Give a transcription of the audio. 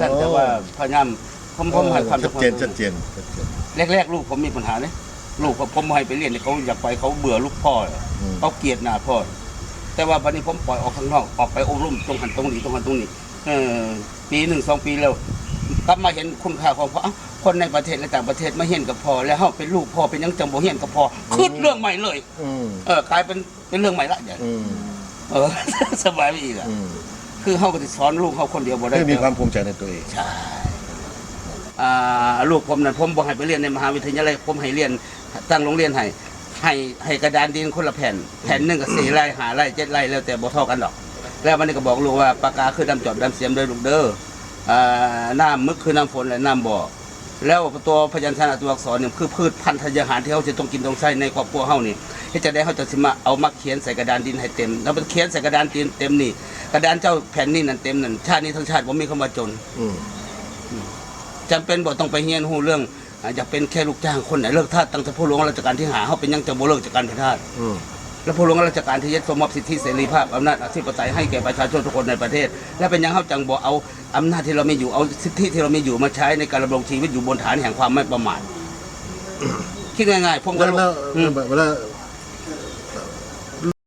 สั้นแต่ว่าพยายามผมผมให้ความชัดเจนสำคัญชัดเจนชัดเจนแรกๆลูกผมมีปัญหาเนี่ยลูกผมผมให้ไปเรียนเนี่ยเขาอยากไปเขาเบื่อลูกพ่อเลยอืมเขาเกลียดหน้าพ่อแต่ว่าวันนี้ผมปล่อยออกข้างนอกออกไปอบรมตรงหันตรงนี้ตรงหันตรงนี้เออปีหนึ่งสองปีแล้วกลับมาเห็นคุณค่าของพ่อเอ้าคนในประเทศและต่างประเทศมาเห็นกับพ่อแล้วเฮาเป็นลูกพ่อเป็นหยังจังบ่เห็นกับพ่อคือเรื่องใหม่เลยอืมเออกลายเป็นเป็นเรื่องใหม่ละอย่างอืมเออสบายไปอีกอะอืม คือเฮาก็สิสอนลูกเฮาคนเดียวบ่ได้ให้มีความภูมิใจในตัวเองใช่อ่าลูกผมนั่นผมบ่ให้ไปเรียนในมหาวิทยาลัยผมให้เรียนตั้งโรงเรียนให้ให้ให้กระดานดินคนละแผ่น แผ่นหนึงก็สี่ไร่หาไร่เจ็ดไร่แล้วแต่บ่เท่ากันดอก แล้ววันนี้ก็บอกลูกว่าปากกาคือน้ำจอบน้ำเสียมเด้อลูกเด้ออ่าน้ำมึกคือน้ำฝนและน้ำบ่อ แล้วตัวพยัญชนะตัวอักษรเนี่ยคือพืชพันธุ์ธัญญาหารที่เขาจะต้องกินต้องใช้ในครอบครัวเฮานี่ที่จะได้เขาจะสิมาเอามาเขียนใส่กระดานดินให้เต็ม แล้วมันเขียนใส่กระดานดินเต็มนี่ กระดานเจ้าแผ่นนี่นั่นเต็มนั่นชาตินี้ทั้งชาติผมมีคำว่าจนอืมจำเป็นบ่ต้องไปเฮียนหูเรื่องอ่าอยากเป็นแค่ลูกจ้างคนไหนเลิกทาสตั้งแต่ผู้หลวงราชการที่หาเขาเป็นยังจะบ่เลิกจากการเป็นทาสอืม แล้วผู้ลงราชการที่ยึดสมมอบสิทธิเสรีภาพอำนาจอธิปไตยให้แก่ประชาชนทุกคนในประเทศ และเป็นยังเข้าจังบ่เอาอำนาจที่เรามีอยู่เอาสิทธิที่เรามีอยู่มาใช้ในการดำรงชีวิตอยู่บนฐานแห่งความไม่ประมาทคิดง่ายๆผมแล้ก็แล้วอืมเวลา